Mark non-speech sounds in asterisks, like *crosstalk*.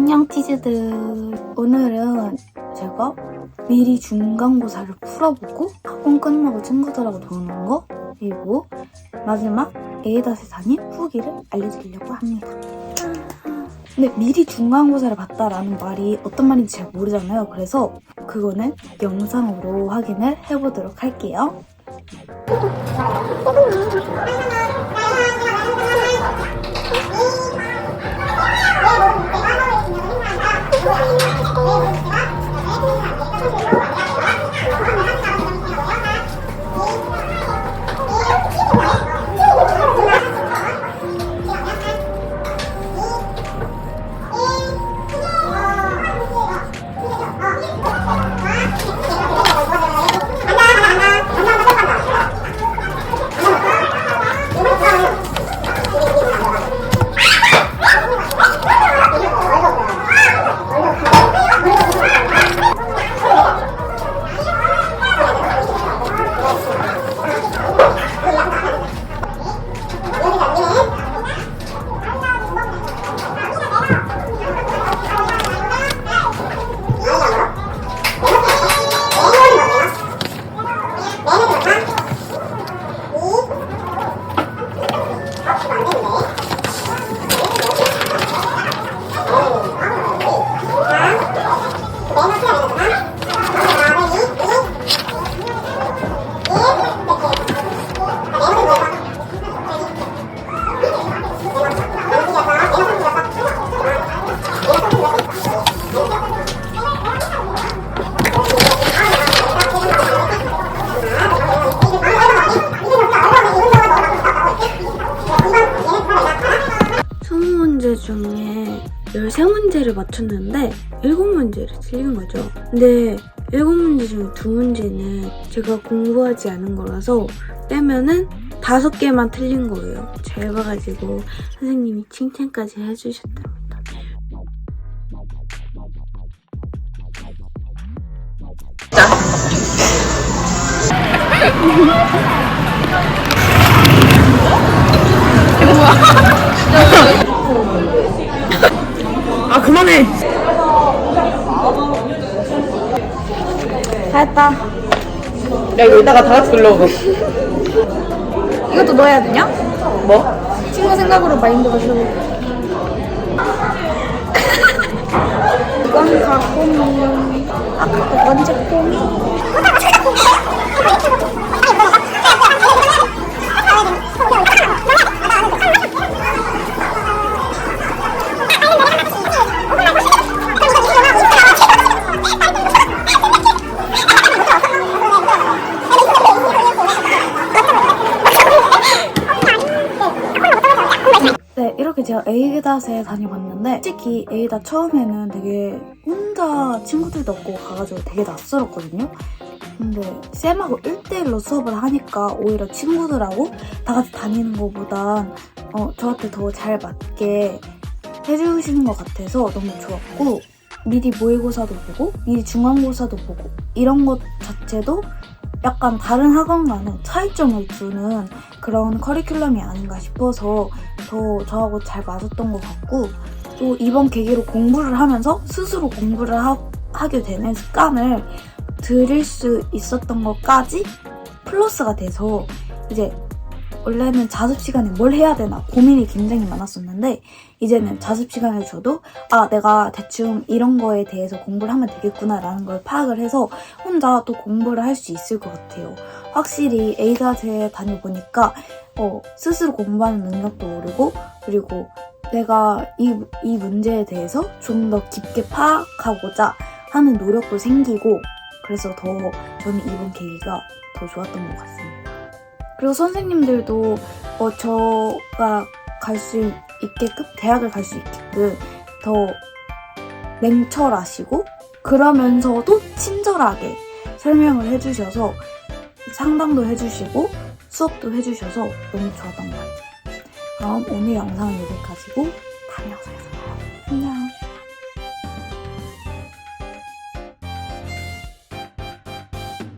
안녕 찌즈들. 오늘은 제가 미리 중간고사를 풀어보고 학원 끝나고 친구들하고 노는 거 그리고 마지막 에이다스 담임 후기를 알려드리려고 합니다. 근데 미리 중간고사를 봤다라는 말이 어떤 말인지 잘 모르잖아요. 그래서 그거는 영상으로 확인을 해보도록 할게요 문제 중에 13문제를 맞췄는데 7문제를 틀린 거죠. 근데 7문제 중에 2문제는 제가 공부하지 않은 거라서 빼면은 5개만 틀린 거예요. 잘 봐가지고 선생님이 칭찬까지 해주셨답니다. 아 *laughs* 다 했다. 야 이거 이따가 다 같이 불러오고. 이것도 넣어야 되냐? 뭐? 친구 생각으로 마인드가 들고 네, 이렇게 제가 에이닷에 다녀봤는데 솔직히 에이닷 처음에는 되게 혼자 친구들도 없고 가가지고 되게 낯설었거든요. 근데 쌤하고 1대1로 수업을 하니까 오히려 친구들하고 다 같이 다니는 것보단 어, 저한테 더 잘 맞게 해주시는 것 같아서 너무 좋았고 미리 모의고사도 보고 미리 중간고사도 보고 이런 것 자체도 약간 다른 학원과는 차이점을 두는 그런 커리큘럼이 아닌가 싶어서 더 저하고 잘 맞았던 것 같고 또 이번 계기로 공부를 하면서 스스로 공부를 하, 하게 되는 습관을 들일 수 있었던 것까지 플러스가 돼서 이제 원래는 자습 시간에 뭘 해야 되나 고민이 굉장히 많았었는데 이제는 자습 시간을 줘도 아 내가 대충 이런 거에 대해서 공부를 하면 되겠구나라는 걸 파악을 해서 혼자 또 공부를 할 수 있을 것 같아요. 확실히 에이다제 다녀보니까 어, 스스로 공부하는 능력도 오르고 그리고 내가 이, 이 문제에 대해서 좀 더 깊게 파악하고자 하는 노력도 생기고 그래서 더 저는 이번 계기가 더 좋았던 것 같습니다. 그리고 선생님들도 어, 저가 갈 수 있게끔 대학을 갈 수 있게끔 더 냉철하시고 그러면서도 친절하게 설명을 해주셔서 상담도 해주시고 수업도 해주셔서 너무 좋았던 것 같아요. 그럼 오늘 영상은 여기까지고 다음 영상에서